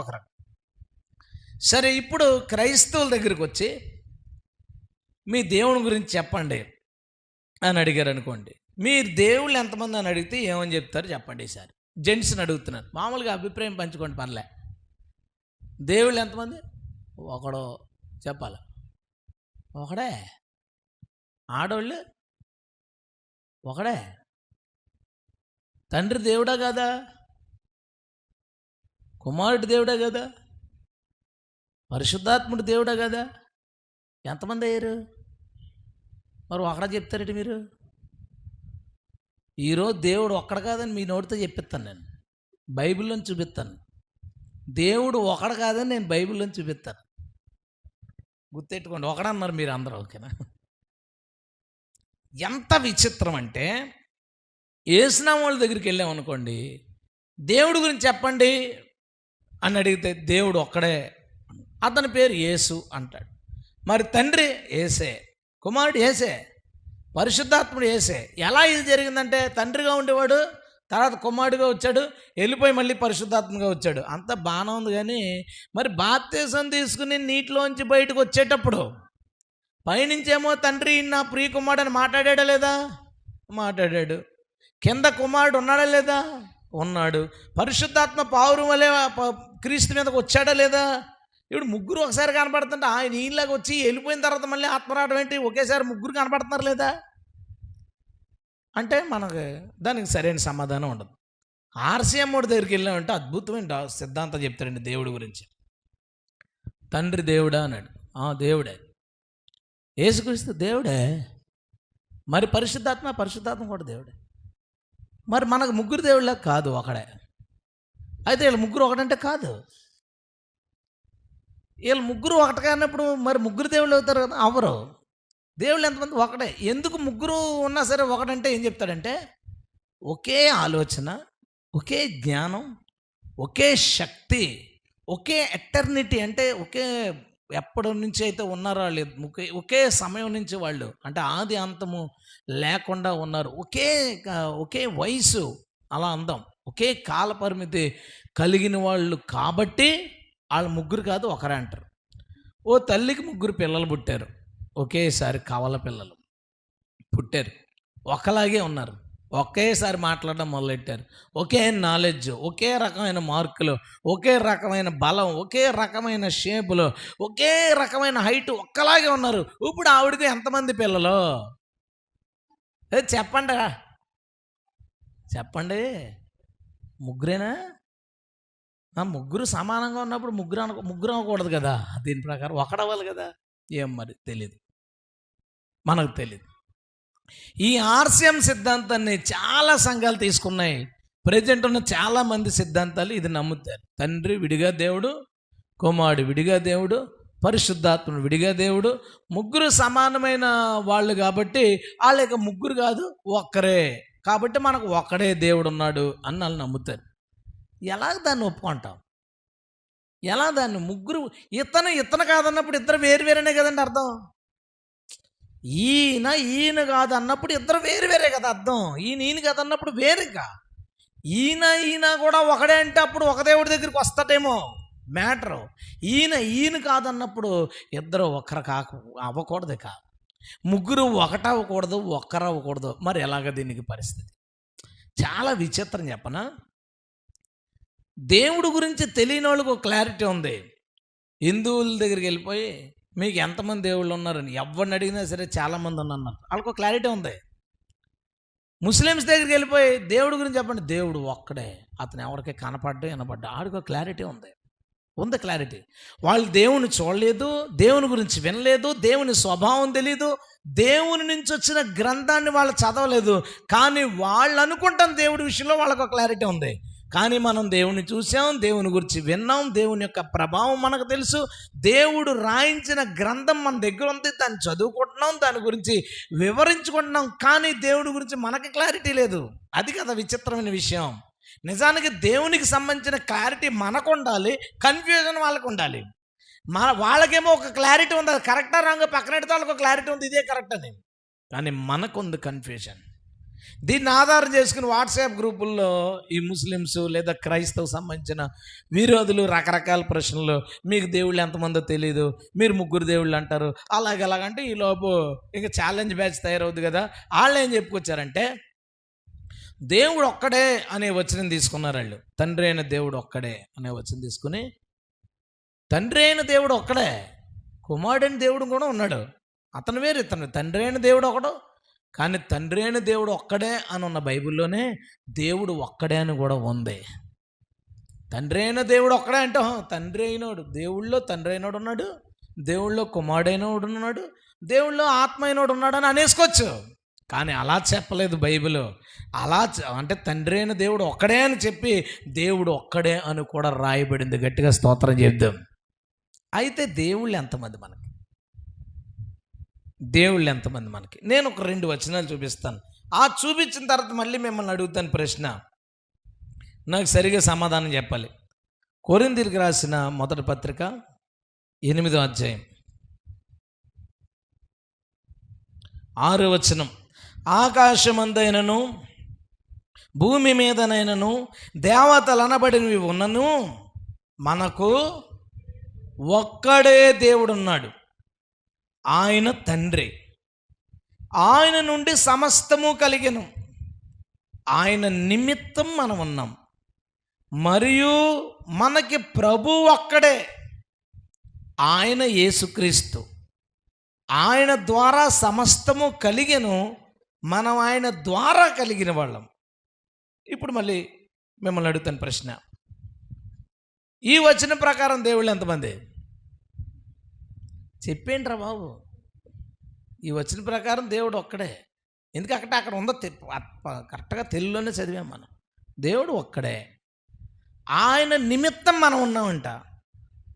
ఒక రకం. సరే ఇప్పుడు క్రైస్తవుల దగ్గరికి వచ్చి మీ దేవుని గురించి చెప్పండి అని అడిగారు అనుకోండి. మీరు దేవుళ్ళు ఎంతమంది అని అడిగితే ఏమని చెప్తారు చెప్పండి ఈసారి. జెంట్స్ని అడుగుతున్నారు. మామూలుగా అభిప్రాయం పంచుకోండి పర్లే దేవుళ్ళు ఎంతమంది? ఒకడు చెప్పాలి. ఒకడే? ఆడవాళ్ళు ఒకడే. తండ్రి దేవుడా కదా? కుమారుడు దేవుడే కదా? పరిశుద్ధాత్ముడు దేవుడే కదా? ఎంతమంది అయ్యారు? మరి ఒకడా చెప్తారండి మీరు? ఈరోజు దేవుడు ఒక్కడ కాదని మీ నోటితో చెప్పిస్తాను నేను. బైబిల్లో చూపిస్తాను. దేవుడు ఒకడు కాదని నేను బైబిల్లో చూపిస్తాను. గుర్తెట్టుకోండి ఒకడన్నారు మీరు అందరూ ఓకేనా? ఎంత విచిత్రం అంటే ఏసునాం వాళ్ళ దగ్గరికి వెళ్ళామనుకోండి దేవుడి గురించి చెప్పండి అని అడిగితే దేవుడు ఒక్కడే అతని పేరు యేసు అంటాడు. మరి తండ్రి ఏసే కుమారుడు ఏసే పరిశుద్ధాత్ముడు ఏసే ఎలా ఇది జరిగిందంటే తండ్రిగా ఉండేవాడు తర్వాత కుమారుడిగా వచ్చాడు వెళ్ళిపోయి మళ్ళీ పరిశుద్ధాత్మగా వచ్చాడు. అంత బాగానే ఉంది కానీ మరి బాప్తీసం తీసుకుని నీటిలోంచి బయటకు వచ్చేటప్పుడు పైనుంచేమో తండ్రి నా ప్రియ కుమారుడు అని మాట్లాడాడా లేదా? మాట్లాడాడు. కింద కుమారుడు ఉన్నాడా లేదా? ఉన్నాడు. పరిశుద్ధాత్మ పావురం వలె క్రీస్తు మీదకి వచ్చాడా లేదా? ఇప్పుడు ముగ్గురు ఒకసారి కనపడుతుంటే ఆయన ఈయనలాగా వచ్చి వెళ్ళిపోయిన తర్వాత మళ్ళీ ఆత్మరాటం ఏంటి? ఒకేసారి ముగ్గురు కనపడుతున్నారు లేదా? అంటే మనకు దానికి సరైన సమాధానం ఉండదు. ఆర్సీఎం వాడి దగ్గరికి వెళ్ళామంటే అద్భుతమైన సిద్ధాంతం చెప్తారండి దేవుడి గురించి. తండ్రి దేవుడా అన్నాడు. ఆ దేవుడే. ఏసుక్రీస్తు దేవుడే. మరి పరిశుద్ధాత్మ పరిశుద్ధాత్మ కూడా దేవుడే. మరి మనకు ముగ్గురు దేవుళ్ళ కాదు ఒకడే. అయితే వీళ్ళు ముగ్గురు ఒకటంటే కాదు. వీళ్ళు ముగ్గురు ఒకటి కానప్పుడు మరి ముగ్గురు దేవుళ్ళు అవుతారు కదా? అవరు దేవుళ్ళు ఎంతమంది? ఒకటే. ఎందుకు ముగ్గురు ఉన్నా సరే ఒకటంటే ఏం చెప్తాడంటే ఒకే ఆలోచన ఒకే జ్ఞానం ఒకే శక్తి ఒకే ఎటర్నిటీ అంటే ఒకే ఎప్పటి నుంచి అయితే ఉన్నారో వాళ్ళు ఒకే ఒకే సమయం నుంచి వాళ్ళు అంటే ఆది అంతము లేకుండా ఉన్నారు. ఒకే ఒకే వయసు అలా అందాం. ఒకే కాల పరిమితి కలిగిన వాళ్ళు కాబట్టి వాళ్ళ ముగ్గురు కాదు ఒకరే అంటారు. ఓ తల్లికి ముగ్గురు పిల్లలు పుట్టారు. ఒకేసారి కవల పిల్లలు పుట్టారు. ఒకలాగే ఉన్నారు. ఒకేసారి మాట్లాడడం మొదలెట్టారు. ఒకే నాలెడ్జ్ ఒకే రకమైన మార్కులు ఒకే రకమైన బలం ఒకే రకమైన షేపులు ఒకే రకమైన హైట్ ఒక్కలాగే ఉన్నారు. ఇప్పుడు ఆవిడకి ఎంతమంది పిల్లలు? ఏ చెప్పండి చెప్పండి. ముగ్గురేనా? ఆ ముగ్గురు సమానంగా ఉన్నప్పుడు ముగ్గురు అన ముగ్గురు అవ్వకూడదు కదా? దీని ప్రకారం ఒకడవ్వాలి కదా? ఏం మరి? తెలియదు మనకు తెలియదు ఈ ఆర్సిఎం సిద్ధాంతాన్ని చాలా సంఘాలు తీసుకున్నాయి. ప్రజెంట్ ఉన్న చాలా మంది సిద్ధాంతాలు ఇది నమ్ముతారు. తండ్రి విడిగా దేవుడు కుమారుడు విడిగా దేవుడు పరిశుద్ధాత్ముడు విడిగా దేవుడు ముగ్గురు సమానమైన వాళ్ళు కాబట్టి వాళ్ళ యొక్క ముగ్గురు కాదు ఒక్కరే. కాబట్టి మనకు ఒక్కడే దేవుడు ఉన్నాడు అని వాళ్ళు నమ్ముతారు. ఎలా దాన్ని ఒప్పుకుంటాం? ఎలా దాన్ని ముగ్గురు ఇతను ఇతను కాదన్నప్పుడు ఇద్దరు వేరు వేరేనే కదండి అర్థం? ఈయన ఈయన కాదు అన్నప్పుడు ఇద్దరు వేరు వేరే కదా అర్థం? ఈయన ఈయన కాదన్నప్పుడు వేరుగా? ఈయన ఈయన కూడా ఒకడే అంటే అప్పుడు ఒక దేవుడి దగ్గరికి వస్తాటేమో మ్యాటరు. ఈయన ఈయన కాదన్నప్పుడు ఇద్దరు ఒకరు కాక అవ్వకూడదు కాదు. ముగ్గురు ఒకట అవ్వకూడదు ఒక్కరు అవ్వకూడదు మరి ఎలాగ దీనికి పరిస్థితి? చాలా విచిత్రం చెప్పనా. దేవుడు గురించి తెలియని వాళ్ళకు ఒక క్లారిటీ ఉంది. హిందువుల దగ్గరికి వెళ్ళిపోయి మీకు ఎంతమంది దేవుళ్ళు ఉన్నారని? ఎవరిని అడిగినా సరే చాలామంది ఉన్నారు వాళ్ళకు క్లారిటీ ఉంది. ముస్లిమ్స్ దగ్గరికి వెళ్ళిపోయి దేవుడి గురించి చెప్పండి. దేవుడు ఒక్కడే. అతను ఎవరికి కనపడ్డా వినపడ్డా ఆడికి క్లారిటీ ఉంది. ఉంది క్లారిటీ వాళ్ళు దేవుని చూడలేదు దేవుని గురించి వినలేదు దేవుని స్వభావం తెలియదు దేవుని నుంచి వచ్చిన గ్రంథాన్ని వాళ్ళు చదవలేదు. కానీ వాళ్ళు అనుకుంటాం దేవుడి విషయంలో వాళ్ళకు క్లారిటీ ఉంది. కానీ మనం దేవుని చూసాం దేవుని గురించి విన్నాం దేవుని యొక్క ప్రభావం మనకు తెలుసు. దేవుడు రాయించిన గ్రంథం మన దగ్గర ఉంది దాన్ని చదువుకుంటున్నాం దాని గురించి వివరించుకుంటున్నాం కానీ దేవుడి గురించి మనకి క్లారిటీ లేదు. అది కదా విచిత్రమైన విషయం. నిజానికి దేవునికి సంబంధించిన క్లారిటీ మనకు ఉండాలి కన్ఫ్యూజన్ వాళ్ళకు ఉండాలి మన వాళ్ళకేమో ఒక క్లారిటీ ఉంది అది కరెక్టా రాంగ్ పక్కన వాళ్ళకి ఒక క్లారిటీ ఉంది ఇదే కరెక్ట్ అని. కానీ మనకు ఉంది కన్ఫ్యూజన్ దీన్ని ఆధారం చేసుకుని వాట్సాప్ గ్రూపుల్లో ఈ ముస్లిమ్స్ లేదా క్రైస్తవ సంబంధించిన విరోధులు రకరకాల ప్రశ్నలు మీకు దేవుళ్ళు ఎంతమందో తెలియదు మీరు ముగ్గురు దేవుళ్ళు అంటారు అలాగే ఈలోపు ఈ లోపు ఇక ఛాలెంజ్ బ్యాచ్ తయారవుద్ది కదా. వాళ్ళు ఏం చెప్పుకొచ్చారంటే దేవుడు ఒక్కడే అనే వచనం తీసుకున్నారు వాళ్ళు తండ్రి అయిన దేవుడు ఒక్కడే అనే వచనం తీసుకుని తండ్రి అయిన దేవుడు ఒక్కడే కుమారుడైన దేవుడు కూడా ఉన్నాడు. అతను వేరు ఇతను తండ్రి అయిన దేవుడు ఒకడు కానీ తండ్రి అయిన దేవుడు ఒక్కడే అని ఉన్న బైబిల్లోనే దేవుడు ఒక్కడే అని కూడా ఉంది. తండ్రి అయిన దేవుడు ఒక్కడే అంటే తండ్రి అయినోడు దేవుళ్ళో తండ్రి అయినోడు ఉన్నాడు దేవుళ్ళో కుమారుడైనోడు ఉన్నాడు దేవుళ్ళో ఆత్మ అయినోడు ఉన్నాడు అని అనేసుకోవచ్చు. కానీ అలా చెప్పలేదు బైబిల్. అలా అంటే తండ్రి అయిన దేవుడు ఒక్కడే అని చెప్పి దేవుడు ఒక్కడే అని కూడా రాయబడింది. గట్టిగా స్తోత్రం చేద్దాం అయితే దేవుళ్ళు ఎంతమంది మనకి? దేవుళ్ళు ఎంతమంది మనకి? నేను ఒక రెండు వచనాలు చూపిస్తాను. ఆ చూపించిన తర్వాత మళ్ళీ మిమ్మల్ని అడుగుతాను ప్రశ్న. నాకు సరిగా సమాధానం చెప్పాలి. కొరిందిరికి రాసిన మొదటి పత్రిక ఎనిమిదో అధ్యాయం. ఆరు వచనం. ఆకాశమందైనను భూమి మీదనైనను దేవతలు అనబడినవి ఉన్నను మనకు ఒక్కడే దేవుడున్నాడు. ఆయన తండ్రి. ఆయన నుండి సమస్తము కలిగను. ఆయన నిమిత్తం మనం ఉన్నాం. మరియు మనకి ప్రభు ఒక్కడే. ఆయన యేసుక్రీస్తు. ఆయన ద్వారా సమస్తము కలిగను. మనం ఆయన ద్వారా కలిగిన వాళ్ళం. ఇప్పుడు మళ్ళీ మిమ్మల్ని అడుగుతాను ప్రశ్న. ఈ వచ్చిన ప్రకారం దేవుళ్ళు ఎంతమంది? చెప్పేంట్రా బాబు? ఈ వచ్చిన ప్రకారం దేవుడు ఒక్కడే. ఎందుకు అక్కడ అక్కడ ఉందో కరెక్ట్గా తెలుగులోనే చదివాం మనం. దేవుడు ఒక్కడే. ఆయన నిమిత్తం మనం ఉన్నామంట.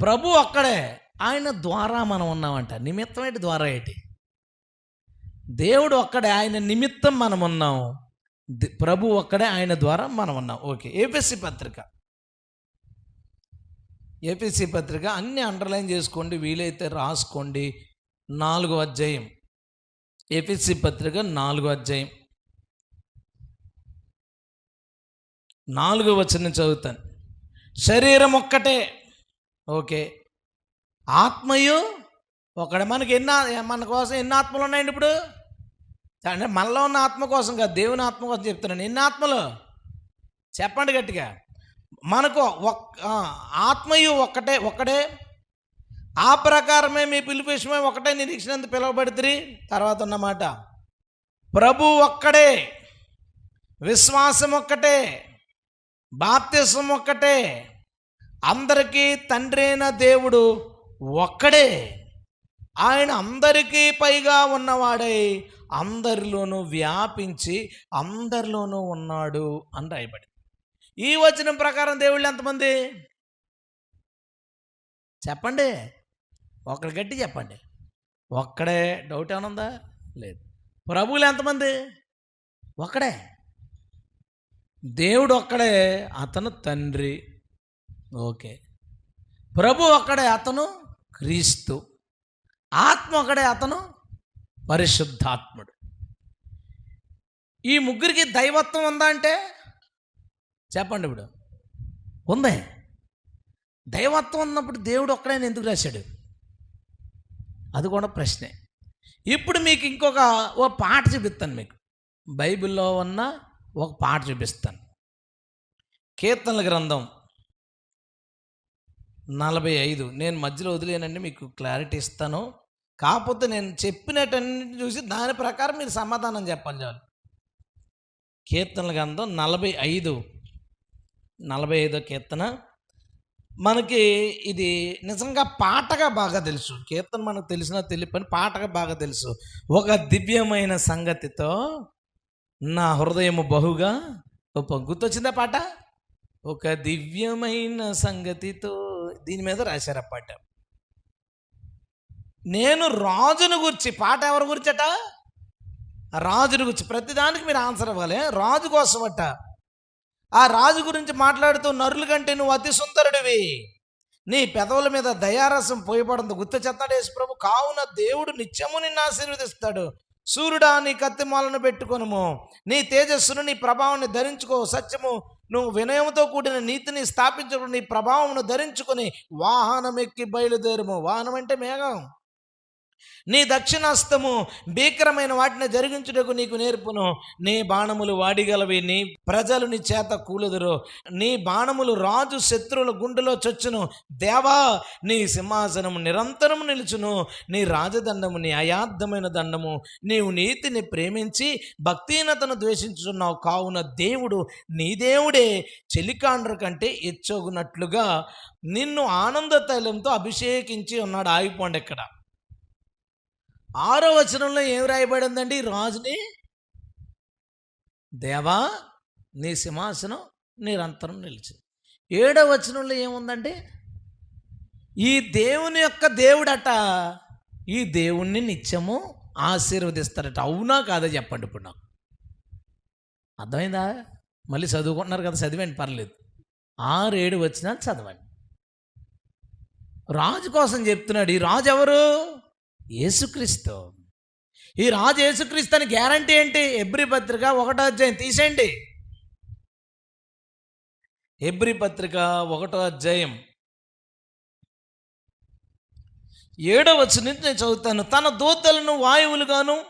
ప్రభు ఒక్కడే. ఆయన ద్వారా మనం ఉన్నామంట. నిమిత్తం ఏంటి? ద్వారా ఏంటి? దేవుడు ఒక్కడే ఆయన నిమిత్తం మనం ఉన్నాం. ప్రభు ఒక్కడే ఆయన ద్వారా మనం ఉన్నాం. ఓకే ఏపీసీ పత్రిక. ఏపీసీ పత్రిక అన్ని అండర్లైన్ చేసుకోండి వీలైతే రాసుకోండి. నాలుగో అధ్యాయం. ఏపీసీ పత్రిక నాలుగో అధ్యాయం. నాలుగో వచనం చదువుతాను. శరీరం ఒక్కటే. ఓకే ఆత్మయు ఒకడే మనకి ఎన్ని ఆ- మన కోసం ఎన్ని ఆత్మలు ఉన్నాయండి ఇప్పుడు? అంటే మనలో ఉన్న ఆత్మ కోసం కాదు దేవుని ఆత్మ కోసం చెప్తున్నాను. ఎన్ని ఆత్మలు? చెప్పండి గట్టిగా. మనకు ఒక్ ఆత్మయు ఒక్కటే ఒక్కడే ఆ ప్రకారమే మీ పిలుపు విషయమే ఒకటే నిరీక్షణ అందు పిలువబడితే తర్వాత ఉన్నమాట. ప్రభు ఒక్కడే. విశ్వాసం ఒక్కటే. బాప్తిసం ఒక్కటే. అందరికీ తండ్రి అయిన దేవుడు ఒక్కడే. ఆయన అందరికీ పైగా ఉన్నవాడై అందరిలోనూ వ్యాపించి అందరిలోనూ ఉన్నాడు అని రాయబడి ఈ వచనం ప్రకారం దేవుళ్ళు ఎంతమంది? చెప్పండి. ఒకరి గట్టి చెప్పండి. ఒక్కడే డౌట్ ఏమైనా ఉందా? లేదు. ప్రభువులు ఎంతమంది? ఒక్కడే. దేవుడు ఒక్కడే అతను తండ్రి. ఓకే. ప్రభు ఒక్కడే అతను క్రీస్తు. ఆత్మ ఒకడే అతను పరిశుద్ధాత్ముడు. ఈ ముగ్గురికి దైవత్వం ఉందా అంటే? చెప్పండి ఇప్పుడు. ఉంది. దైవత్వం ఉన్నప్పుడు దేవుడు ఒక్కడైనా ఎందుకు రాశాడు? అది కూడా ప్రశ్నే. ఇప్పుడు మీకు ఇంకొక ఓ పాట చూపిస్తాను మీకు. బైబిల్లో ఉన్న ఒక పాట చూపిస్తాను. కీర్తనల గ్రంథం నలభై ఐదు. నేను మధ్యలో వదిలేనండి మీకు క్లారిటీ ఇస్తాను. కాకపోతే నేను చెప్పినటన్నిటిని చూసి దాని ప్రకారం మీరు సమాధానం చెప్పాలి చాలు. కీర్తనల గ్రంథం నలభై ఐదు. నలభై ఐదో కీర్తన. మనకి ఇది నిజంగా పాటగా బాగా తెలుసు. కీర్తన మనకు తెలిసినా తెలియని పాటగా బాగా తెలుసు. ఒక దివ్యమైన సంగతితో నా హృదయము బహుగా. ఒక గుర్తొచ్చిందా పాట? ఒక దివ్యమైన సంగతితో దీని మీద రాశారు ఆ పాట. నేను రాజును గురించి పాట ఎవరి గురించట? రాజును గురించి. ప్రతిదానికి మీరు ఆన్సర్ ఇవ్వాలి. రాజు కోసమట. ఆ రాజు గురించి మాట్లాడుతూ నరుల కంటే నువ్వు అతి సుందరుడివి. నీ పెదవుల మీద దయారసం పోయబడంతో గుర్తు చెత్తాడు యేసు ప్రభు కావున దేవుడు నిత్యము నిన్ను ఆశీర్వదిస్తాడు. సూర్యుడా నీ కత్తిమాలను పెట్టుకొనుము. నీ తేజస్సును నీ ప్రభావాన్ని ధరించుకో. సత్యము నువ్వు వినయంతో కూడిన నీతిని స్థాపించుకుని నీ ప్రభావమును ధరించుకొని వాహనం ఎక్కి బయలుదేరుము. వాహనం అంటే మేఘం. నీ దక్షిణాస్తము భీకరమైన వాటిని జరిగించుటకు నీకు నేర్పును. నీ బాణములు వాడిగలవి నీ ప్రజలు నీ చేత కూలుదురు. నీ బాణములు రాజు శత్రువుల గుండెలో చొచ్చును. దేవా నీ సింహాసనము నిరంతరం నిలుచును. నీ రాజదండము నీ అయార్థమైన దండము. నీవు నీతిని ప్రేమించి భక్తిహీనతను ద్వేషించుతున్నావు కావున దేవుడు నీ దేవుడే. చెలికాండ్ర కంటే ఎచ్చోగునట్లుగా నిన్ను ఆనంద తైలంతో అభిషేకించి ఉన్నాడు. ఆగిపోండి ఇక్కడ. ఆరో వచనంలో ఏం రాయబడిందండి? రాజుని దేవా నీ సింహాసనం నిరంతరం నిలిచింది. ఏడో వచనంలో ఏముందండి? ఈ దేవుని యొక్క దేవుడట ఈ దేవుణ్ణి నిత్యము ఆశీర్వదిస్తారట. అవునా కాదా చెప్పండి ఇప్పుడు నాకు. అర్థమైందా? మళ్ళీ చదువుకుంటున్నారు కదా చదివండి పర్లేదు. ఆరేడు వచ్చినా చదవండి. రాజు కోసం చెప్తున్నాడు ఈ రాజు ఎవరు? యేసుక్రీస్తు. ఈ రాజు యేసుక్రీస్తు అని గ్యారంటీ ఏంటి? ఎబ్రి పత్రిక ఒకటో అధ్యాయం తీసేయండి. ఎబ్రి పత్రిక ఒకటో అధ్యాయం. ఏడవ నుంచి నేను చదువుతాను. తన దూతలను వాయువులుగాను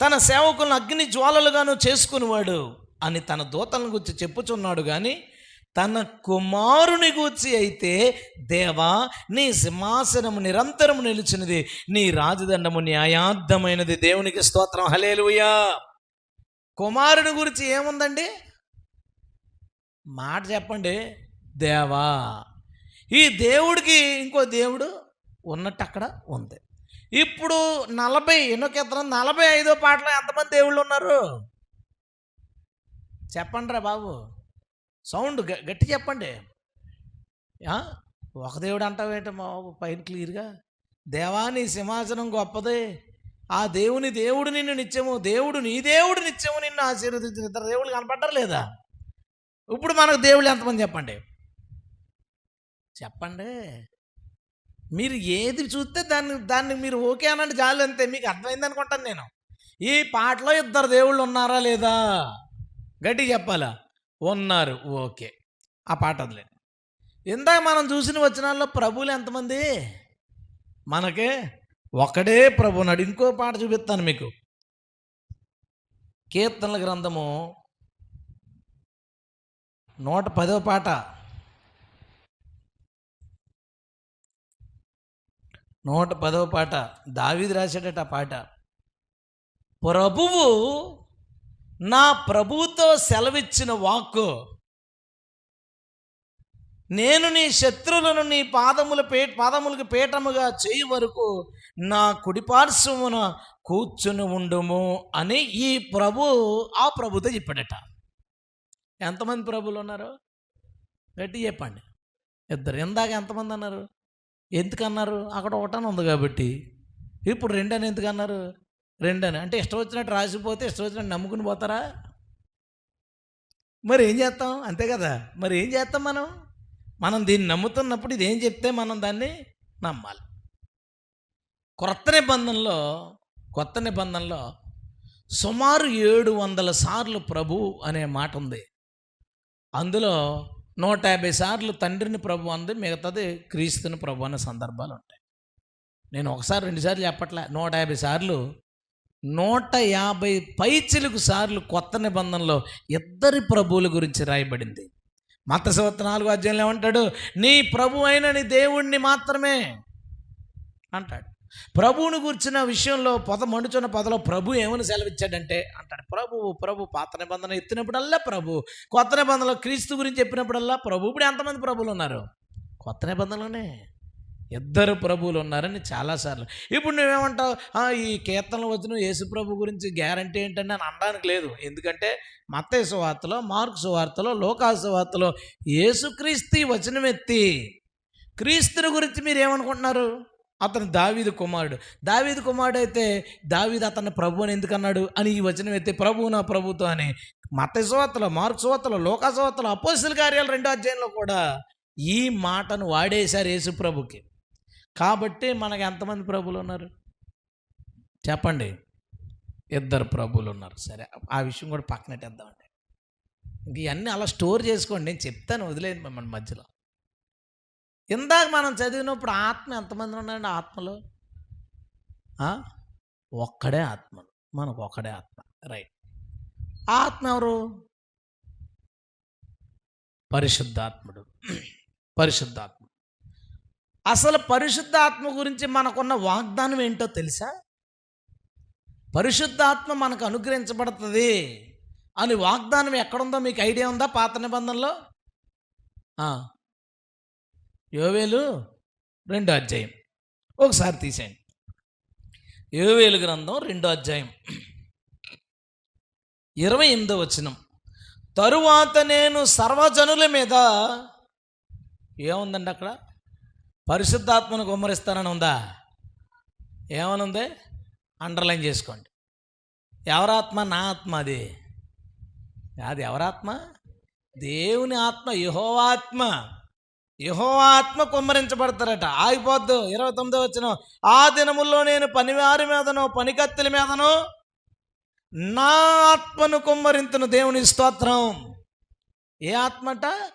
తన సేవకులను అగ్ని జ్వాలలుగాను చేసుకునేవాడు అని తన దూతలను గురించి చెప్పుచున్నాడు కానీ తన కుమారుని గూర్చి అయితే దేవా నీ సింహాసనము నిరంతరము నిలిచినది నీ రాజదండము న్యాయార్థమైనది. దేవునికి స్తోత్రం. హలేలుయా కుమారుని గురించి ఏముందండి? మాట చెప్పండి. దేవా ఈ దేవుడికి ఇంకో దేవుడు ఉన్నట్టు అక్కడ ఉంది. ఇప్పుడు నలభై ఎన్నో కీర్తన నలభై ఐదో పాటలో ఎంతమంది దేవుళ్ళు ఉన్నారు? చెప్పండి రా బాబు. సౌండ్ గట్టి చెప్పండి. ఒక దేవుడు అంటావేట మా బాబు? పైన క్లియర్గా. దేవాని సింహాసనం గొప్పదే. ఆ దేవుని దేవుడు నిన్ను నిత్యము దేవుడు నీ దేవుడు నిత్యము నిన్ను ఆశీర్వదించిన ఇద్దరు దేవుళ్ళు కనపడ్డారు లేదా? ఇప్పుడు మనకు దేవుళ్ళు ఎంతమంది చెప్పండి? చెప్పండి. మీరు ఏది చూస్తే దాన్ని దాన్ని మీరు ఓకే అనండి చాలు అంతే. మీకు అర్థమైంది అనుకుంటాను నేను. ఈ పాటలో ఇద్దరు దేవుళ్ళు ఉన్నారా లేదా? గట్టి చెప్పాలా? ఉన్నారు. ఓకే. ఆ పాట వదిలే ఇందాక మనం చూసిన వచనాల్లో ప్రభువులు ఎంతమంది? మనకే ఒకడే ప్రభు నాడు ఇంకో పాట చూపిస్తాను మీకు. కీర్తనల గ్రంథము నూట పదో పాట. నూట పదవ పాట. దావిది రాశాడట ఆ పాట. ప్రభువు నా ప్రభువుతో సెలవిచ్చిన వాక్కు నేను నీ శత్రువులను నీ పాదముల పే పాదములకు పీఠముగా చేయి వరకు నా కుడిపార్శ్వమున కూర్చుని ఉండుము అని ఈ ప్రభు ఆ ప్రభుతో చెప్పాడట. ఎంతమంది ప్రభులు ఉన్నారు? గట్టి చెప్పండి. ఇద్దరు. ఇందాక ఎంతమంది అన్నారు? ఎందుకన్నారు? అక్కడ ఒకటని ఉంది కాబట్టి. ఇప్పుడు రెండని ఎందుకన్నారు? రెండని. అంటే ఇష్టం వచ్చినట్టు రాసిపోతే ఇష్టం వచ్చినట్టు నమ్ముకుని పోతారా? మరి ఏం చేస్తాం? అంతే కదా. మరి ఏం చేస్తాం మనం? మనం దీన్ని నమ్ముతున్నప్పుడు ఇది ఏం చెప్తే మనం దాన్ని నమ్మాలి. కొత్త నిబంధనలో కొత్త నిబంధనలో సుమారు ఏడు వందల సార్లు ప్రభు అనే మాట ఉంది. అందులో నూట యాభై సార్లు తండ్రిని ప్రభు అంది మిగతాది క్రీస్తుని ప్రభు అనే సందర్భాలు ఉంటాయి. నేను ఒకసారి రెండుసార్లు చెప్పట్లే. నూట యాభై సార్లు నూట యాభై పైచిలుకు సార్లు కొత్త నిబంధనలో ఇద్దరి ప్రభువుల గురించి రాయబడింది. మతసవత్త నాలుగు అధ్యాయంలో ఏమంటాడు? నీ ప్రభు అయిన నీ దేవుణ్ణి మాత్రమే అంటాడు. ప్రభువుని గుర్చిన విషయంలో పొద మండుచున్న పొదలో ప్రభు ఏమని సెలవిచ్చాడంటే అంటాడు. ప్రభువు ప్రభు పాత నిబంధన ఎత్తినప్పుడల్లా ప్రభు కొత్త నిబంధనలో క్రీస్తు గురించి చెప్పినప్పుడల్లా ప్రభు. ఇప్పుడు ఎంతమంది ప్రభువులు ఉన్నారు? కొత్త నిబంధనలోనే. ఇద్దరు ప్రభువులు ఉన్నారని చాలాసార్లు. ఇప్పుడు నువ్వేమంటావు? "ఆ, ఈ కీర్తనలు వచ్చిన యేసు ప్రభు గురించి గ్యారంటీ ఏంటంటే అని అనడానికి లేదు. ఎందుకంటే మత్తయి సువార్తలో మార్కు సువార్తలో లోకా సువార్తలో యేసుక్రీస్తు వచనమెత్తి క్రీస్తుని గురించి మీరు ఏమనుకుంటున్నారు అతను దావీదు కుమారుడు. దావీదు కుమారుడు అయితే దావీదు అతన్ని ప్రభు అని ఎందుకు అన్నాడు అని ఈ వచనం ఎత్తి ప్రభువు నా ప్రభుతో అని మత సువార్తలో మార్క్ సువార్తలో లోక సువార్తలో అపోస్తుల కార్యాలు రెండో అధ్యాయంలో కూడా ఈ మాటను వాడేశారు యేసు ప్రభుకి. కాబట్టి మనకు ఎంతమంది ప్రభులు ఉన్నారు చెప్పండి. ఇద్దరు ప్రభులు ఉన్నారు సరే ఆ విషయం కూడా పక్కనట్టేద్దామండి ఇంక ఇవన్నీ అలా స్టోర్ చేసుకోండి. నేను చెప్తాను వదిలేదు మిమ్మల్ని మధ్యలో. ఇందాక మనం చదివినప్పుడు ఆత్మ ఎంతమంది ఉన్నాయండి ఆత్మలో? ఒక్కడే ఆత్మ మనకు ఒక్కడే ఆత్మ. రైట్. ఆత్మ ఎవరు? పరిశుద్ధాత్ముడు. పరిశుద్ధాత్మ. అసలు పరిశుద్ధాత్మ గురించి మనకున్న వాగ్దానం ఏంటో తెలుసా? పరిశుద్ధాత్మ మనకు అనుగ్రహించబడుతుంది అని వాగ్దానం ఎక్కడుందో మీకు ఐడియా ఉందా పాత నిబంధనలో? యోవేలు రెండో అధ్యాయం. ఒకసారి తీసేయండి. యోవేలు గ్రంథం రెండో అధ్యాయం. ఇరవై ఎనిమిదో వచనం. తరువాత నేను సర్వజనుల మీద ఏముందండి అక్కడ? పరిశుద్ధాత్మను గుమ్మరిస్తానని ఉందా? ఏమని ఉంది అండర్లైన్ చేసుకోండి. ఎవరాత్మ? నా ఆత్మ అది. అది ఎవరాత్మ? దేవుని ఆత్మ యహోవాత్మ. యహోవాత్మ కుమ్మరించబడతారట. ఆగిపోద్దు. ఇరవై తొమ్మిదో వచ్చిన ఆ దినముల్లో నేను పనివారి మీదను పనికత్తుల మీదను నా ఆత్మను కుమ్మరింతును దేవుని స్తోత్రం. ఏ ఆత్మట?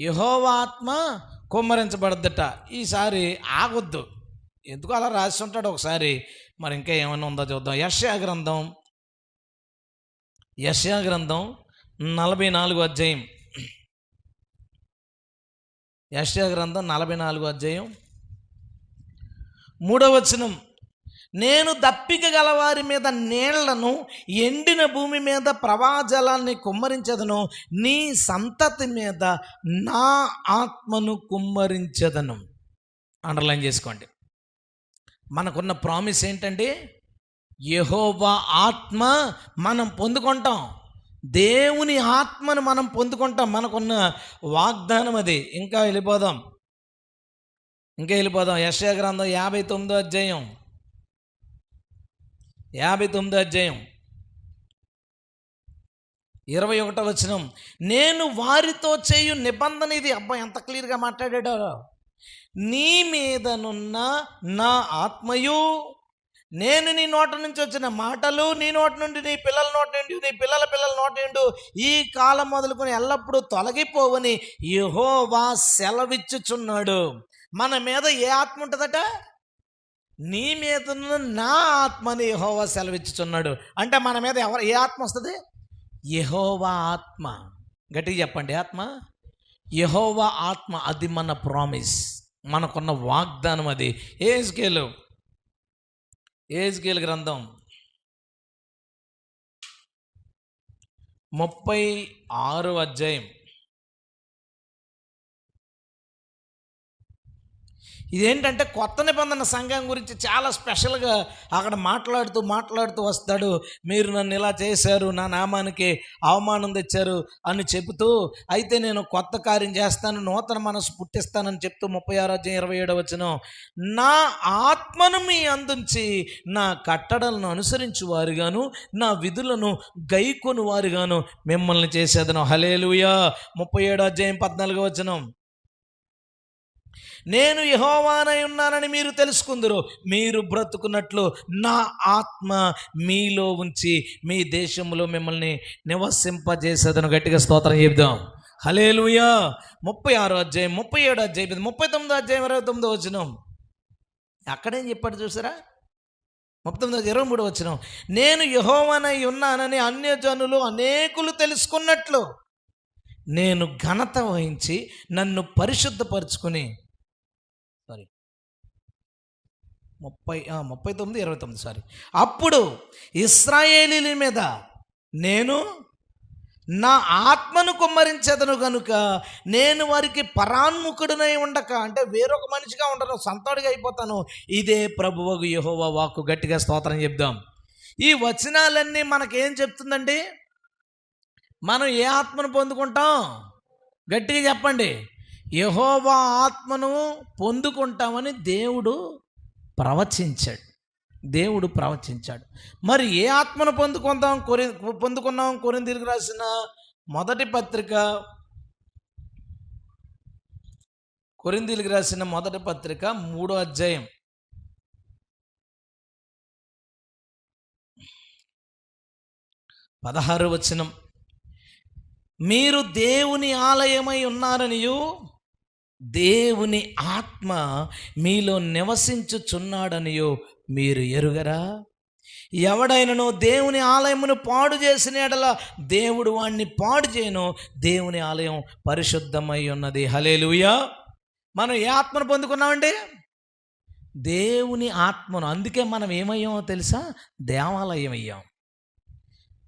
యహోవా కుమ్మరించబడద్దట. ఈసారి ఆగొద్దు. ఎందుకు అలా రాసి ఉంటాడు ఒకసారి? మరి ఇంకా ఏమైనా ఉందో చూద్దాం. యశ్యా గ్రంథం యశ్యా గ్రంథం నలభై నాలుగు అధ్యాయం. యశ్యా గ్రంథం నలభై నాలుగు అధ్యాయం. మూడవ వచనం. నేను దప్పిక గలవారి మీద నీళ్ళను ఎండిన భూమి మీద ప్రవాజలాన్ని కుమ్మరించదను నీ సంతతి మీద నా ఆత్మను కుమ్మరించదను. అండర్లైన్ చేసుకోండి. మనకున్న ప్రామిస్ ఏంటంటే యహోవా ఆత్మ మనం పొందుకుంటాం. దేవుని ఆత్మను మనం పొందుకుంటాం. మనకున్న వాగ్దానం అది. ఇంకా వెళ్ళిపోదాం. ఇంకా వెళ్ళిపోదాం. యశయ గ్రంథం యాభై తొమ్మిదో అధ్యాయం. యాభై తొమ్మిదో అధ్యాయం. ఇరవై ఒకటో వచనం. నేను వారితో చేయు నిబంధన ఇది. అబ్బాయి ఎంత క్లియర్గా మాట్లాడాడో. నీ మీదనున్న నా ఆత్మయు నేను నీ నోట నుంచి వచ్చిన మాటలు నీ నోటి నుండి నీ పిల్లల నోటి నుండి నీ పిల్లల పిల్లల నోటి నుండి ఈ కాలం మొదలుకొని ఎల్లప్పుడూ తొలగిపోవని యహోవా సెలవిచ్చుచున్నాడు. మన మీద ఏ ఆత్మ ఉంటుందట? నీ మీద నా ఆత్మని యహోవా సెలవిచ్చుచున్నాడు. అంటే మన మీద ఎవరు ఏ ఆత్మ వస్తుంది? యహోవా ఆత్మ. గట్టిగా చెప్పండి ఆత్మ. యహోవా ఆత్మ అది మన ప్రామిస్. మనకున్న వాగ్దానం అది. ఏజ్కేలు ఏజ్కేలు గ్రంథం ముప్పై ఆరు అధ్యాయం. ఇదేంటంటే కొత్త నిబంధన సంఘం గురించి చాలా స్పెషల్గా అక్కడ మాట్లాడుతూ మాట్లాడుతూ వస్తాడు. మీరు నన్ను ఇలా చేశారు నా నామానికి అవమానం తెచ్చారు అని చెబుతూ అయితే నేను కొత్త కార్యం చేస్తాను నూతన మనసు పుట్టిస్తానని చెప్తూ ముప్పై ఆరు అధ్యాయం ఇరవై ఏడవ వచ్చిన నా ఆత్మను మీ అందించి నా కట్టడలను అనుసరించి వారుగాను నా విధులను గైకొని వారుగాను మిమ్మల్ని చేసేదను. హలేలుయా ముప్పై ఏడో అధ్యాయం పద్నాలుగో వచనం. నేను యహోవానై ఉన్నానని మీరు తెలుసుకుందరు. మీరు బ్రతుకున్నట్లు నా ఆత్మ మీలో ఉంచి మీ దేశంలో మిమ్మల్ని నివసింపజేసేదను. గట్టిగా స్తోత్రం చెప్దాం. హలేలుయా ముప్పై ఆరో అధ్యాయం ముప్పై ఏడో అధ్యాయం ముప్పై తొమ్మిదో అధ్యాయం ఇరవై తొమ్మిదో వచ్చినాం అక్కడేం చెప్పాడు చూసారా? ముప్పై తొమ్మిది ఇరవై మూడు వచ్చిన నేను యహోవనై ఉన్నానని అన్యజనులు అనేకులు తెలుసుకున్నట్లు నేను ఘనత వహించి నన్ను పరిశుద్ధపరుచుకుని ముప్పై ముప్పై తొమ్మిది ఇరవై తొమ్మిది సారీ అప్పుడు ఇస్రాయేలీల మీద నేను నా ఆత్మను కుమ్మరించదను కనుక నేను వారికి పరాన్ముఖుడునై ఉండక అంటే వేరొక మనిషిగా ఉండను సంతోడిగా అయిపోతాను. ఇదే ప్రభువకు యహోవా వాక్కు. గట్టిగా స్తోత్రం చెప్దాం. ఈ వచనాలన్నీ మనకేం చెప్తుందండి? మనం ఏ ఆత్మను పొందుకుంటాం? గట్టిగా చెప్పండి. యహోవా ఆత్మను పొందుకుంటామని దేవుడు ప్రవచించాడు. దేవుడు ప్రవచించాడు. మరి ఏ ఆత్మను పొందుకుందాం? కొరి పొందుకున్నాం? కొరిందీలకు రాసిన మొదటి పత్రిక కొరిందీలకు రాసిన మొదటి పత్రిక మూడో అధ్యాయం. పదహారు వచనం. మీరు దేవుని ఆలయమై ఉన్నారనియు దేవుని ఆత్మ మీలో నివసించుచున్నాడనియో మీరు ఎరుగరా? ఎవడైనను దేవుని ఆలయమును పాడు చేసిన ఎడల దేవుడు వాణ్ణి పాడు చేయను దేవుని ఆలయం పరిశుద్ధమై ఉన్నది. హలేలుయా మనం ఏ ఆత్మను పొందుకున్నామండి? దేవుని ఆత్మను. అందుకే మనం ఏమయ్యామో తెలుసా? దేవాలయం అయ్యాం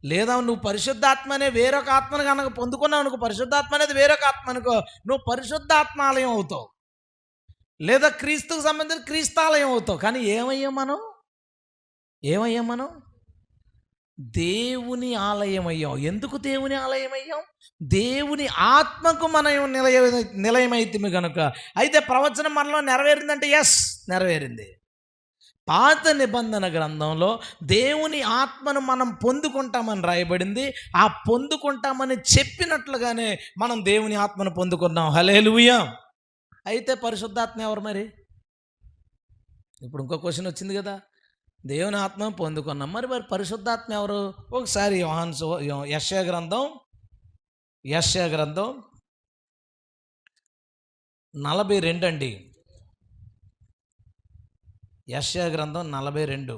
లేదా నువ్వు పరిశుద్ధాత్మనే వేరొక ఆత్మను కనుక పొందుకున్నావు అనుకో పరిశుద్ధాత్మ అనేది వేరొక ఆత్మ అనుకో నువ్వు పరిశుద్ధాత్మాలయం అవుతావు. లేదా క్రీస్తుకు సంబంధించిన క్రీస్తాలయం అవుతావు. కానీ ఏమయ్యాం మనం? ఏమయ్యాం మనం? దేవుని ఆలయం అయ్యాం ఎందుకు దేవుని ఆలయం అయ్యాం దేవుని ఆత్మకు మనం నిలయ నిలయమైతే కనుక అయితే ప్రవచనం మనలో నెరవేరిందంటే ఎస్ నెరవేరింది. పాత నిబంధన గ్రంథంలో దేవుని ఆత్మను మనం పొందుకుంటామని రాయబడింది. ఆ పొందుకుంటామని చెప్పినట్లుగానే మనం దేవుని ఆత్మను పొందుకున్నాం. హలేలుయా అయితే పరిశుద్ధాత్మ ఎవరు మరి? ఇప్పుడు ఇంకో క్వశ్చన్ వచ్చింది కదా. దేవుని ఆత్మ పొందుకున్నాం. మరి మరి పరిశుద్ధాత్మ ఎవరు? ఒకసారి యోహాన్ యశ్యా గ్రంథం. యశ్యా గ్రంథం నలభై రెండు అండి. యశ్యా గ్రంథం నలభై రెండు.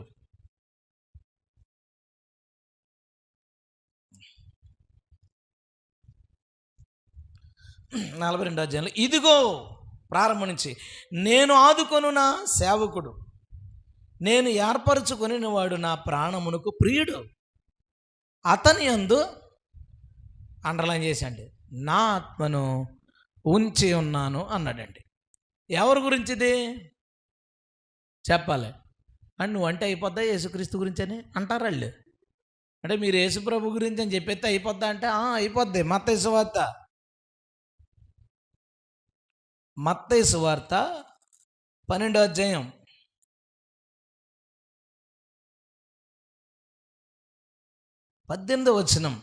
నలభై రెండు అధ్యాయంలో ఇదిగో ప్రారంభం నుంచి నేను ఆదుకొను నా సేవకుడు నేను ఏర్పరచుకొని వాడు నా ప్రాణమునకు ప్రియుడు. అతని అందు అండర్లైన్ చేశాండి నా ఆత్మను ఉంచి ఉన్నాను అన్నాడండి. ఎవరి గురించిది? చెప్పాలి. అండ్ నువ్వు అంటే అయిపోద్దా యేసుక్రీస్తు గురించి అని అంటారు వాళ్ళు. అంటే మీరు యేసుప్రభు గురించి అని చెప్పేస్తే అయిపోద్దా అంటే అయిపోద్ది. మత్తయి వార్త. మత్తయి వార్త పన్నెండో అధ్యాయం. పద్దెనిమిదో వచనం.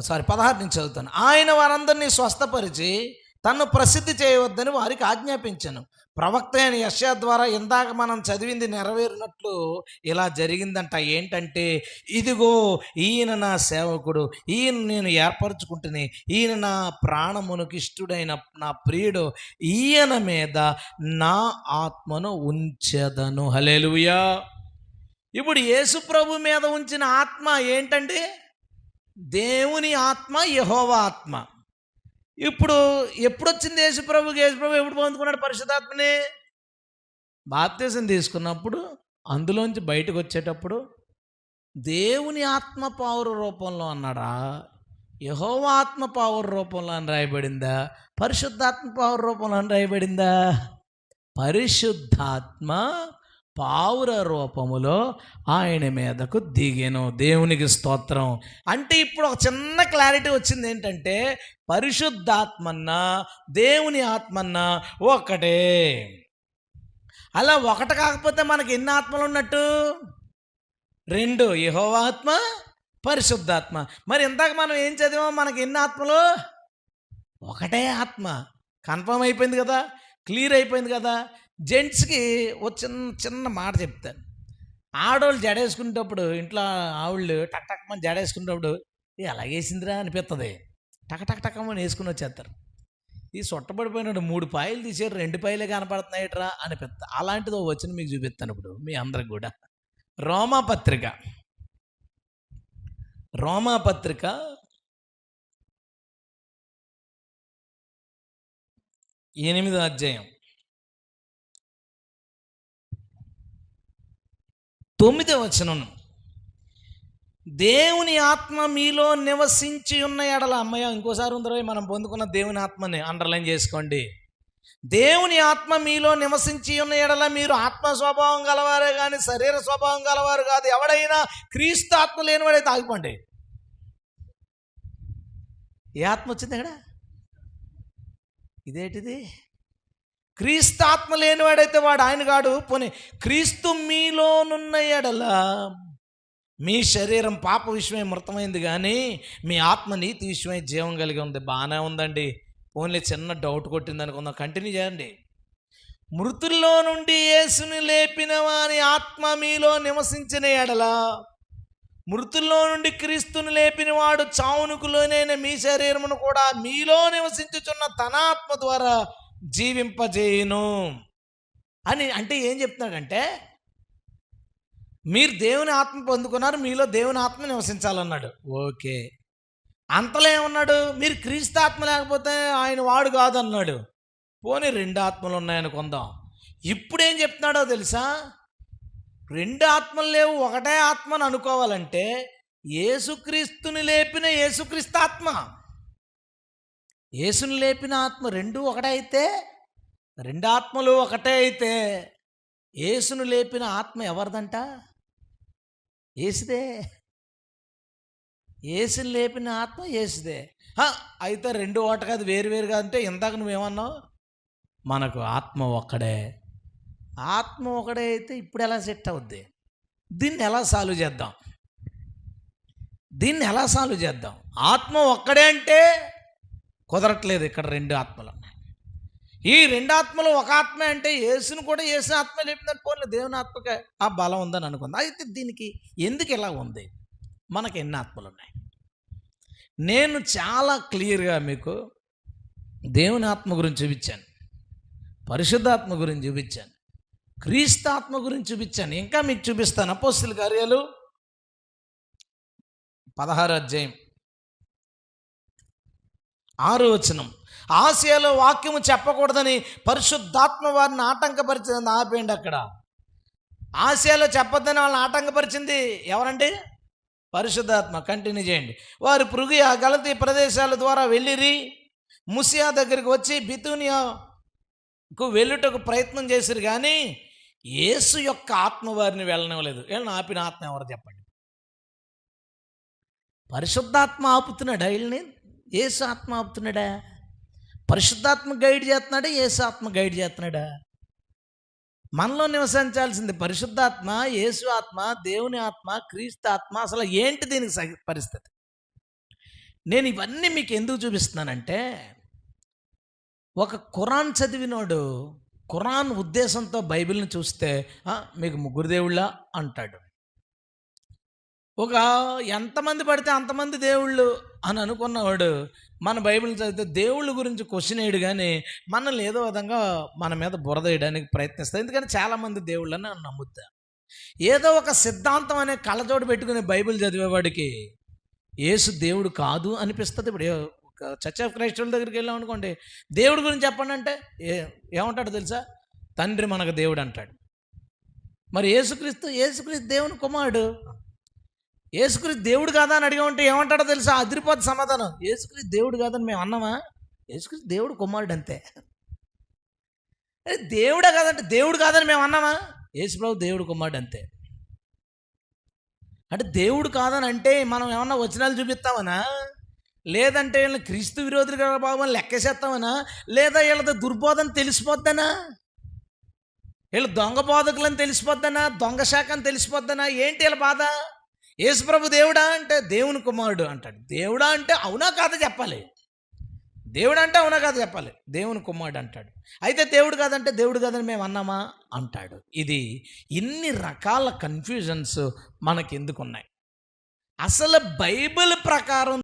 సారీ పదహారు నుంచి చదువుతాను. ఆయన వారందరినీ స్వస్థపరిచి తను ప్రసిద్ధి చేయవద్దని వారికి ఆజ్ఞాపించాను. ప్రవక్త అయిన యశా ద్వారా ఇందాక మనం చదివింది నెరవేరినట్లు ఇలా జరిగిందంట. ఏంటంటే ఇదిగో ఈయన నా సేవకుడు ఈయన నేను ఏర్పరచుకుంటుని ఈయన నా ప్రాణమునకిష్టుడైన నా ప్రియుడు ఈయన మీద నా ఆత్మను ఉంచెదను. హలేలుయా ఇప్పుడు యేసుప్రభు మీద ఉంచిన ఆత్మ ఏంటంటే దేవుని ఆత్మ యహోవ ఆత్మ. ఇప్పుడు ఎప్పుడు వచ్చింది యేసుప్రభుకి యేసుప్రభు ఎప్పుడు పొందుకున్నాడు పరిశుధాత్మని బాప్తీసం తీసుకున్నప్పుడు అందులోంచి బయటకు వచ్చేటప్పుడు దేవుని ఆత్మ పావుర రూపంలో అన్నాడా? యహోవా ఆత్మ పావుర రూపంలో అని రాయబడిందా? పరిశుద్ధాత్మ పావుర రూపంలో అని రాయబడిందా? పరిశుద్ధాత్మ పావుర రూపములో ఆయన మీదకు దిగాను. దేవునికి స్తోత్రం. అంటే ఇప్పుడు ఒక చిన్న క్లారిటీ వచ్చింది ఏంటంటే పరిశుద్ధాత్మన్న దేవుని ఆత్మన్న ఒకటే. అలా ఒకటి కాకపోతే మనకి ఎన్ని ఆత్మలు ఉన్నట్టు? రెండు. యహోవాత్మ పరిశుద్ధాత్మ. మరి ఇందాక మనం ఏం చదివాం మనకి ఎన్ని ఆత్మలు? ఒకటే ఆత్మ. కన్ఫర్మ్ అయిపోయింది కదా? క్లియర్ అయిపోయింది కదా? జెంట్స్కి ఒక చిన్న చిన్న మాట చెప్తాను. ఆడవాళ్ళు జడేసుకునేటప్పుడు ఇంట్లో ఆవిళ్ళు టక్ టక్ జడేసుకునేటప్పుడు "ఏ, అలాగేసిందిరా అనిపిస్తుంది టక్ అని వేసుకుని వచ్చేస్తారు ఈ సొట్టబడిపోయినాడు మూడు పాయలు తీసారు రెండు పాయలే కనపడుతున్నాయట్రా అనిపిస్తా అలాంటిది వచ్చిన మీకు చూపిస్తాను ఇప్పుడు మీ అందరికి కూడా. రోమా పత్రిక. రోమా పత్రిక ఎనిమిదో అధ్యాయం. తొమ్మిది వచనం దేవుని ఆత్మ మీలో నివసించి ఉన్న ఎడల అమ్మయ్య ఇంకోసారి ఉందరో మనం పొందుకున్న దేవుని ఆత్మని అండర్లైన్ చేసుకోండి. దేవుని ఆత్మ మీలో నివసించి ఉన్న ఎడల మీరు ఆత్మ స్వభావం గలవారే కానీ శరీర స్వభావం గలవారు కాదు. ఎవడైనా క్రీస్తు ఆత్మ లేనివాడైతే ఆగిపోండి ఏ ఆత్మ వచ్చింది ఇక్కడ ఇదేంటిది? క్రీస్తాత్మ లేనివాడైతే వాడు ఆయన కాడు. పోనీ క్రీస్తు మీలోనున్న ఎడల మీ శరీరం పాప విషయమే మృతమైంది కానీ మీ ఆత్మ నీతి విషయమై జీవం కలిగి ఉంది. బాగానే ఉందండి. ఓన్లీ చిన్న డౌట్ కొట్టింది అనుకుందాం. కంటిన్యూ చేయండి. మృతుల్లో నుండి యేసుని లేపిన వాని ఆత్మ మీలో నివసించిన ఎడల మృతుల్లో నుండి క్రీస్తుని లేపిన వాడు చావునుకులోనైన మీ శరీరమును కూడా మీలో నివసించుచున్న తన ఆత్మ ద్వారా జీవింపజేయును. అని అంటే ఏం చెప్తున్నాడంటే మీరు దేవుని ఆత్మ పొందుకున్నారు మీలో దేవుని ఆత్మ నివసించాలన్నాడు. ఓకే. అంతలో ఏమన్నాడు? మీరు క్రీస్తు ఆత్మ లేకపోతే ఆయన వాడు కాదన్నాడు. పోనీ రెండు ఆత్మలు ఉన్నాయనుకుందాం ఇప్పుడేం చెప్తున్నాడో తెలుసా? రెండు ఆత్మలు లేవు ఒకటే ఆత్మని అనుకోవాలంటే ఏసుక్రీస్తుని లేపిన ఏసుక్రీస్తాత్మ ఆత్మ. యేసుని లేపిన ఆత్మ రెండు ఒకటైతే రెండు ఆత్మలు ఒకటే అయితే యేసును లేపిన ఆత్మ ఎవరిదంట? ఏసుదే ఏసుని లేపిన ఆత్మ ఏసుదే అయితే రెండు ఓట కాదు వేరు వేరుగా అంటే ఇందాక నువ్వేమన్నావు? మనకు ఆత్మ ఒక్కడే. ఆత్మ ఒకడే అయితే ఇప్పుడు ఎలా సెట్ అవుద్ది? దీన్ని ఎలా సాల్వ్ చేద్దాం? దీన్ని ఎలా సాల్వ్ చేద్దాం? ఆత్మ ఒక్కడే అంటే కుదరట్లేదు ఇక్కడ రెండు ఆత్మలు ఉన్నాయి ఈ రెండు ఆత్మలు ఒక ఆత్మ అంటే యేసును కూడా యేసు ఆత్మ లేపిందని పోలే దేవుని ఆత్మకే ఆ బలం ఉందని అనుకుంది. అయితే దీనికి ఎందుకు ఇలా ఉంది? మనకి ఎన్ని ఆత్మలు ఉన్నాయి? నేను చాలా క్లియర్గా మీకు దేవుని ఆత్మ గురించి చూపించాను. పరిశుద్ధాత్మ గురించి చూపించాను. క్రీస్తాత్మ గురించి చూపించాను. ఇంకా మీకు చూపిస్తాను. అపోస్తుల కార్యాలు పదహారు అధ్యాయం. ఆరో వచనం ఆసియాలో వాక్యము చెప్పకూడదని పరిశుద్ధాత్మ వారిని ఆటంకపరిచింది ఆపేయండి అక్కడ. ఆసియాలో చెప్పొద్దని వాళ్ళని ఆటంకపరిచింది ఎవరండి? పరిశుద్ధాత్మ. కంటిన్యూ చేయండి. వారు పృగియా గలతీ ప్రదేశాల ద్వారా వెళ్ళిరి ముసియా దగ్గరికి వచ్చి బితూనియాకు వెళ్ళుటకు ప్రయత్నం చేసిరు కానీ యేసు యొక్క ఆత్మ వారిని వెళ్ళనివ్వలేదు. వీళ్ళని ఆపిన ఆత్మ ఎవరు చెప్పండి? పరిశుద్ధాత్మ ఆపుతున్నాడు వీళ్ళని యేసు ఆత్మ ఆపుతున్నాడా? పరిశుద్ధాత్మ గైడ్ చేస్తున్నాడా? యేసు ఆత్మ గైడ్ చేస్తున్నాడా? మనలో నివసించాల్సింది పరిశుద్ధాత్మ యేసు ఆత్మ దేవుని ఆత్మ క్రీస్తు ఆత్మ. అసలు ఏంటి దీనికి పరిస్థితి? నేను ఇవన్నీ మీకు ఎందుకు చూపిస్తున్నానంటే ఒక ఖురాన్ చదివినోడు ఖురాన్ ఉద్దేశంతో బైబిల్ని చూస్తే మీకు ముగ్గురు దేవుళ్ళ? అంటాడు. ఒక ఎంతమంది పడితే అంతమంది దేవుళ్ళు అని అనుకున్నవాడు మన బైబిల్ చదివితే దేవుళ్ళ గురించి క్వశ్చన్ వేయడు కానీ మనల్ని ఏదో విధంగా మన మీద బురద వేయడానికి ప్రయత్నిస్తాడు ఎందుకంటే చాలామంది దేవుళ్ళని నమ్ముతా. ఏదో ఒక సిద్ధాంతం అనే కళ్ళజోడు పెట్టుకుని బైబిల్ చదివేవాడికి యేసు దేవుడు కాదు అనిపిస్తుంది. ఇప్పుడు ఒక చర్చ్ ఆఫ్ క్రైస్తవుల దగ్గరికి వెళ్ళాం అనుకోండి దేవుడి గురించి చెప్పండి అంటే ఏ ఏమంటాడు తెలుసా? తండ్రి మనకు దేవుడు అంటాడు. మరి యేసుక్రీస్తు యేసుక్రీస్తు దేవుని కుమారుడు యేసుక్రీస్తు దేవుడు కాదా అని అడిగామంటే ఏమంటాడో తెలుసా? అదిరిపోద్ది సమాధానం. యేసుక్రీస్తు దేవుడు కాదని మేము అన్నామా? ఏసుకృతి దేవుడు కుమారుడు అంతే. అరే దేవుడే కాదంటే దేవుడు కాదని మేము అన్నామా? యేసుప్రభు దేవుడు కుమారుడు అంతే. అంటే దేవుడు కాదని అంటే మనం ఏమన్నా వచనాలు చూపిస్తామనా? లేదంటే వీళ్ళని క్రీస్తు విరోధులుగా బాబు లెక్కేసేస్తామనా లేదా వీళ్ళతో దుర్బోధన తెలిసిపోద్దనా? వీళ్ళు దొంగ బోధకులని తెలిసిపోద్దనా? దొంగ శాఖ అని తెలిసిపోద్దనా? ఏంటి వీళ్ళ బాధ? యేసుప్రభు దేవుడా అంటే దేవుని కుమారుడు అంటాడు. దేవుడా అంటే అవునా కాదా చెప్పాలి. దేవుడు అంటే అవునా కాదు చెప్పాలి. దేవుని కుమారుడు అంటాడు. అయితే దేవుడు కాదంటే దేవుడు కాదని మేము అన్నామా? అంటాడు. ఇది ఇన్ని రకాల కన్ఫ్యూజన్స్ మనకి ఎందుకున్నాయి అసలు బైబిల్ ప్రకారం